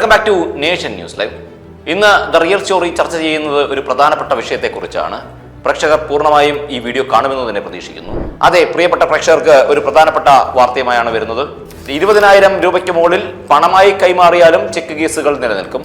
Welcome back to Nation News Live ഇന്ന് the real story ചർച്ച ചെയ്യുന്നത് ഒരു പ്രധാനപ്പെട്ട വിഷയത്തെക്കുറിച്ചാണ്. പ്രേക്ഷകർ പൂർണമായും ഈ വീഡിയോ കാണുമെന്ന് തന്നെ പ്രതീക്ഷിക്കുന്നു. അതെ പ്രിയപ്പെട്ട പ്രേക്ഷകർക്ക് ഒരു പ്രധാനപ്പെട്ട വാർത്തയുമായാണ് വരുന്നത്. ഇരുപതിനായിരം രൂപയ്ക്ക് മുകളിൽ പണമായി കൈമാറിയാലും ചെക്ക് കേസുകൾ നിലനിൽക്കും.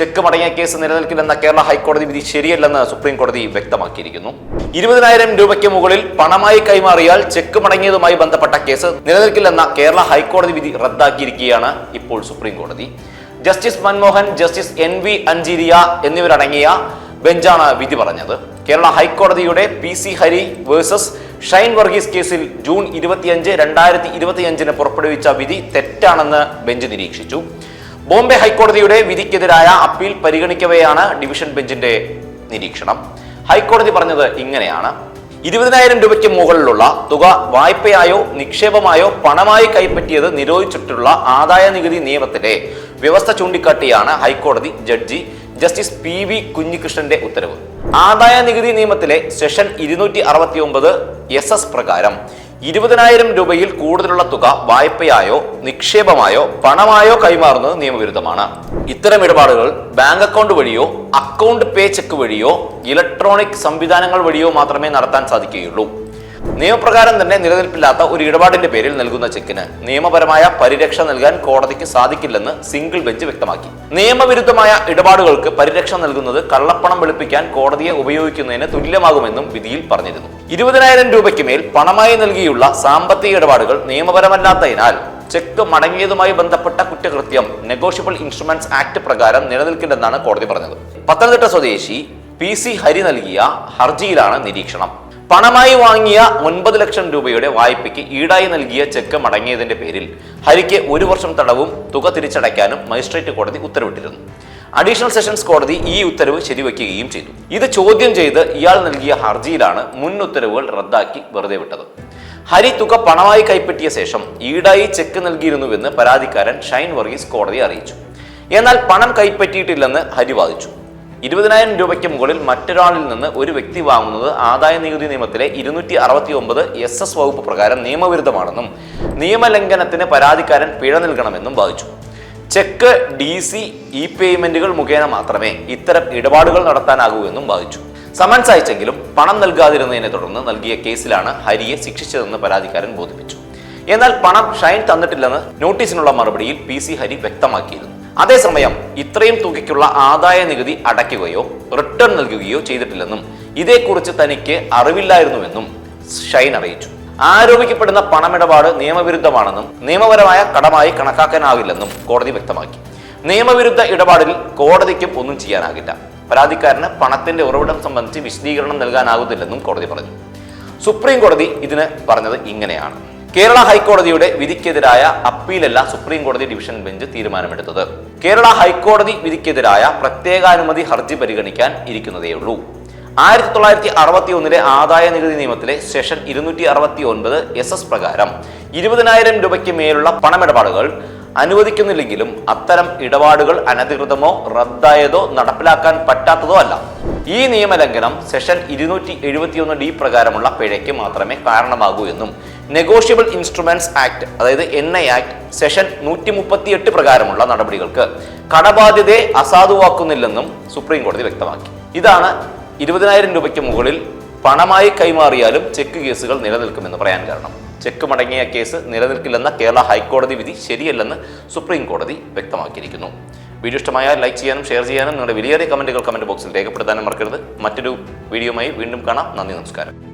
ചെക്ക് മടങ്ങിയ കേസ് നിലനിൽക്കില്ലെന്ന കേരള ഹൈക്കോടതി വിധി ശരിയല്ലെന്ന് സുപ്രീം കോടതി വ്യക്തമാക്കിയിരിക്കുന്നു. ഇരുപതിനായിരം രൂപയ്ക്ക് മുകളിൽ പണമായി കൈമാറിയാൽ ചെക്ക് മടങ്ങിയതുമായി ബന്ധപ്പെട്ട കേസ് നിലനിൽക്കില്ലെന്ന കേരള ഹൈക്കോടതി വിധി റദ്ദാക്കിയിരിക്കുകയാണ് ഇപ്പോൾ സുപ്രീം കോടതി. Justice Manmohan justice N V Anjaria എന്നിവരടങ്ങിയ ബെഞ്ചാണ് വിധി പറഞ്ഞത്. കേരള ഹൈക്കോടതിയുടെ P C Hari versus Shine Varghese കേസിൽ ജൂൺ ഇരുപത്തിയഞ്ച് രണ്ടായിരത്തി ഇരുപത്തിയഞ്ചിന് പുറപ്പെടുവിച്ച വിധി തെറ്റാണെന്ന് ബെഞ്ച് നിരീക്ഷിച്ചു. ബോംബെ ഹൈക്കോടതിയുടെ വിധിക്കെതിരായ അപ്പീൽ പരിഗണിക്കവെയാണ് ഡിവിഷൻ ബെഞ്ചിന്റെ നിരീക്ഷണം. ഹൈക്കോടതി പറഞ്ഞത് ഇങ്ങനെയാണ്. ഇരുപതിനായിരം രൂപയ്ക്ക് മുകളിലുള്ള തുക വായ്പയായോ നിക്ഷേപമായോ പണമായി കൈപ്പറ്റിയത് നിരോധിച്ചിട്ടുള്ള ആദായ നികുതി നിയമത്തിലെ വ്യവസ്ഥ ചൂണ്ടിക്കാട്ടിയാണ് ഹൈക്കോടതി ജഡ്ജി ജസ്റ്റിസ് പി വി കുഞ്ഞികൃഷ്ണന്റെ ഉത്തരവ്. ആദായ നികുതി നിയമത്തിലെ സെഷൻ ഇരുന്നൂറ്റി അറുപത്തി ഒമ്പത് എസ് എസ് പ്രകാരം ഇരുപതിനായിരം രൂപയിൽ കൂടുതലുള്ള തുക വായ്പയായോ നിക്ഷേപമായോ പണമായോ കൈമാറുന്നത് നിയമവിരുദ്ധമാണ്. ഇത്തരം ഇടപാടുകൾ ബാങ്ക് അക്കൗണ്ട് വഴിയോ അക്കൗണ്ട് പേ ചെക്ക് വഴിയോ ഇലക്ട്രോണിക് സംവിധാനങ്ങൾ വഴിയോ മാത്രമേ നടത്താൻ സാധിക്കുകയുള്ളൂ. നിയമപ്രകാരം തന്നെ നിലനിൽപ്പില്ലാത്ത ഒരു ഇടപാടിന്റെ പേരിൽ നൽകുന്ന ചെക്കിന് നിയമപരമായ പരിരക്ഷ നൽകാൻ കോടതിക്ക് സാധിക്കില്ലെന്ന് സിംഗിൾ ബെഞ്ച് വ്യക്തമാക്കി. നിയമവിരുദ്ധമായ ഇടപാടുകൾക്ക് പരിരക്ഷ നൽകുന്നത് കള്ളപ്പണം വെളുപ്പിക്കാൻ കോടതിയെ ഉപയോഗിക്കുന്നതിന് തുല്യമാകുമെന്നും വിധിയിൽ പറഞ്ഞിരുന്നു. ഇരുപതിനായിരം രൂപയ്ക്ക് മേൽ പണമായി നൽകിയുള്ള സാമ്പത്തിക ഇടപാടുകൾ നിയമപരമല്ലാത്തതിനാൽ ചെക്ക് മടങ്ങിയതുമായി ബന്ധപ്പെട്ട കുറ്റകൃത്യം നെഗോഷ്യബിൾ ഇൻസ്ട്രുമെന്റ്സ് ആക്ട് പ്രകാരം നിലനിൽക്കില്ലെന്നാണ് കോടതി പറഞ്ഞത്. പത്തനംതിട്ട സ്വദേശി പി സി ഹരി നൽകിയ ഹർജിയിലാണ് നിരീക്ഷണം. പണമായി വാങ്ങിയ ഒൻപത് ലക്ഷം രൂപയുടെ വായ്പയ്ക്ക് ഈടായി നൽകിയ ചെക്ക് മടങ്ങിയതിന്റെ പേരിൽ ഹരിക്ക് ഒരു വർഷം തടവും തുക തിരിച്ചടയ്ക്കാനും മജിസ്ട്രേറ്റ് കോടതി ഉത്തരവിട്ടിരുന്നു. അഡീഷണൽ സെഷൻസ് കോടതി ഈ ഉത്തരവ് ശരിവയ്ക്കുകയും ചെയ്തു. ഇത് ചോദ്യം ചെയ്ത് ഇയാൾ നൽകിയ ഹർജിയിലാണ് മുൻ ഉത്തരവുകൾ റദ്ദാക്കി വെറുതെ വിട്ടത്. ഹരി തുക പണമായി കൈപ്പറ്റിയ ശേഷം ഈടായി ചെക്ക് നൽകിയിരുന്നുവെന്ന് പരാതിക്കാരൻ ഷൈൻ വർഗീസ് കോടതിയെ അറിയിച്ചു. എന്നാൽ പണം കൈപ്പറ്റിയിട്ടില്ലെന്ന് ഹരി വാദിച്ചു. ഇരുപതിനായിരം രൂപയ്ക്ക് മുകളിൽ മറ്റൊരാളിൽ നിന്ന് ഒരു വ്യക്തി വാങ്ങുന്നത് ആദായ നികുതി നിയമത്തിലെ ഇരുന്നൂറ്റി അറുപത്തി ഒമ്പത് എസ് എസ് വകുപ്പ് പ്രകാരം നിയമവിരുദ്ധമാണെന്നും നിയമലംഘനത്തിന് പരാതിക്കാരൻ പിഴ നൽകണമെന്നും വാദിച്ചു. ചെക്ക് ഡി സി ഇ പേയ്മെന്റുകൾ മുഖേന മാത്രമേ ഇത്തരം ഇടപാടുകൾ നടത്താനാകൂ എന്നും വാദിച്ചു. സമൻസ് അയച്ചെങ്കിലും പണം നൽകാതിരുന്നതിനെ തുടർന്ന് നൽകിയ കേസിലാണ് ഹരിയെ ശിക്ഷിച്ചതെന്ന് പരാതിക്കാരൻ ബോധിപ്പിച്ചു. എന്നാൽ പണം ഷൈൻ തന്നിട്ടില്ലെന്ന് നോട്ടീസിനുള്ള മറുപടിയിൽ പി ഹരി വ്യക്തമാക്കിയിരുന്നു. അതേസമയം ഇത്രയും തുകയ്ക്കുള്ള ആദായ നികുതി അടയ്ക്കുകയോ റിട്ടേൺ നൽകുകയോ ചെയ്തിട്ടില്ലെന്നും ഇതേക്കുറിച്ച് തനിക്ക് അറിവില്ലായിരുന്നുവെന്നും ഷൈൻ അറിയിച്ചു. ആരോപിക്കപ്പെടുന്ന പണമിടപാട് നിയമവിരുദ്ധമാണെന്നും നിയമപരമായ കടമായി കണക്കാക്കാനാവില്ലെന്നും കോടതി വ്യക്തമാക്കി. നിയമവിരുദ്ധ ഇടപാടിൽ കോടതിക്കും ഒന്നും ചെയ്യാനാകില്ല. പരാതിക്കാരന് പണത്തിന്റെ ഉറവിടം സംബന്ധിച്ച് വിശദീകരണം നൽകാനാകുന്നില്ലെന്നും കോടതി പറഞ്ഞു. സുപ്രീം കോടതി ഇതിന് പറഞ്ഞത് ഇങ്ങനെയാണ്. കേരള ഹൈക്കോടതിയുടെ വിധിക്കെതിരായ അപ്പീലല്ല സുപ്രീം കോടതി ഡിവിഷൻ ബെഞ്ച് തീരുമാനമെടുത്തത്. കേരള ഹൈക്കോടതി വിധിക്കെതിരായ പ്രത്യേകാനുമതി ഹർജി പരിഗണിക്കാൻ ഇരിക്കുന്നതേയുള്ളൂ. ആയിരത്തി തൊള്ളായിരത്തി അറുപത്തി ഒന്നിലെ ആദായ നികുതി നിയമത്തിലെ സെഷൻ ഇരുന്നൂറ്റി അറുപത്തി ഒൻപത് എസ് എസ് പ്രകാരം ഇരുപതിനായിരം രൂപയ്ക്ക് മേലുള്ള പണമിടപാടുകൾ അനുവദിക്കുന്നില്ലെങ്കിലും അത്തരം ഇടപാടുകൾ അനധികൃതമോ റദ്ദായതോ നടപ്പിലാക്കാൻ പറ്റാത്തതോ അല്ല. ഈ നിയമലംഘനം സെഷൻ ഇരുന്നൂറ്റി എഴുപത്തിയൊന്ന് ഡി പ്രകാരമുള്ള പിഴയ്ക്ക് മാത്രമേ കാരണമാകൂ എന്നും നെഗോഷ്യബിൾ ഇൻസ്ട്രുമെന്റ്സ് ആക്ട് അതായത് എൻ ഐ ആക്ട് സെഷൻ നൂറ്റി മുപ്പത്തിയെട്ട് പ്രകാരമുള്ള നടപടികൾക്ക് കടബാധ്യതയെ അസാധുവാക്കുന്നില്ലെന്നും സുപ്രീം കോടതി വ്യക്തമാക്കി. ഇതാണ് ഇരുപതിനായിരം രൂപയ്ക്ക് മുകളിൽ പണമായി കൈമാറിയാലും ചെക്ക് കേസുകൾ നിലനിൽക്കുമെന്ന് പറയാൻ കാരണം. ചെക്ക് മടങ്ങിയ കേസ് നിലനിൽക്കില്ലെന്ന കേരള ഹൈക്കോടതി വിധി ശരിയല്ലെന്ന് സുപ്രീം കോടതി വ്യക്തമാക്കിയിരിക്കുന്നു. വീഡിയോ ഇഷ്ടമായാൽ ലൈക്ക് ചെയ്യാനും ഷെയർ ചെയ്യാനും നിങ്ങളുടെ വിലയേറിയ കമന്റുകൾ കമന്റ് ബോക്സിൽ രേഖപ്പെടുത്താനും മറക്കരുത്. മറ്റൊരു വീഡിയോയുമായി വീണ്ടും കാണാം. നന്ദി നമസ്കാരം.